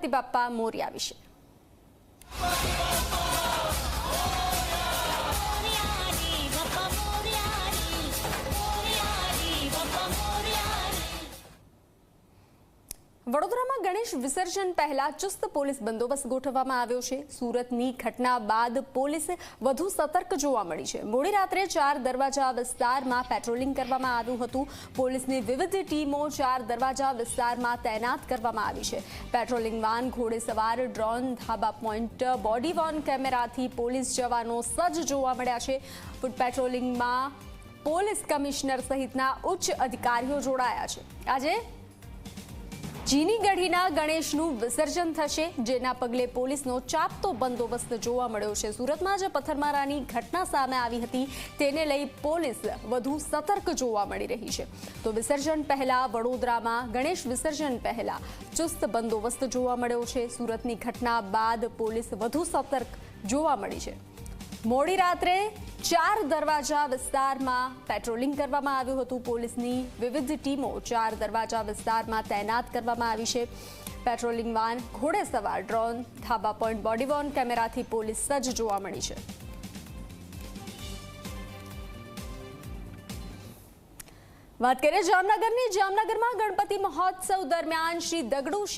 ગણપતિ બાપ્પા મોર્યા વિશે. વડોદરામાં ગણેશ વિસર્જન પહેલા ચુસ્ત પોલીસ બંદોબસ્ત ગોઠવવામાં આવ્યો છે. સુરતની ઘટના બાદ પોલીસ વધુ સતર્ક જોવા મળી છે. મોડી રાત્રે ચાર દરવાજા વિસ્તારમાં પેટ્રોલિંગ કરવામાં આવ્યું હતું. પોલીસની વિવિધ ટીમો ચાર દરવાજા વિસ્તારમાં તૈનાત કરવામાં આવી છે. પેટ્રોલિંગ વાન ઘોડેસવાર ડ્રોન, ધાબા પોઈન્ટ, બોડી વોર્ન કેમેરાથી પોલીસ જવાનો સજ્જ જોવા મળ્યા છે. પેટ્રોલિંગમાં પોલીસ કમિશનર સહિતના ઉચ્ચ અધિકારીઓ જોડાયા છે. આજે ચીની ગઢીના ગણેશનું વિસર્જન થશે, જેના પગલે પોલીસનો ચાપતો બંદોબસ્ત જોવા મળ્યો છે. સુરતમાં જે પથ્થરમારાની ઘટના સામે આવી હતી. તેને લઈ પોલીસ વધુ સતર્ક જોવા મળી રહી છે. તો વિસર્જન પહેલા વડોદરામાં, ગણેશ વિસર્જન પહેલા ચુસ્ત બંદોબસ્ત જોવા મળ્યો છે. સુરતની ઘટના બાદ પોલીસ વધુ સતર્ક જોવા મળી છે. મોડી રાત્રે ચાર દરવાજા વિસ્તારમાં પેટ્રોલિંગ કરવામાં આવ્યું હતું. પોલીસની વિવિધ ટીમો ચાર દરવાજા વિસ્તારમાં તૈનાત કરવામાં આવી છે. પેટ્રોલિંગ વાન ઘોડેસવાર ડ્રોન, ધાબા પોઈન્ટ બોડીવોર્ન કેમેરાથી પોલીસ સજ્જ જોવા મળી છે. વાત કરીએ જામનગરની. જામનગરમાં ગણપતિ મહોત્સવ દરમિયાન શ્રી દગડુ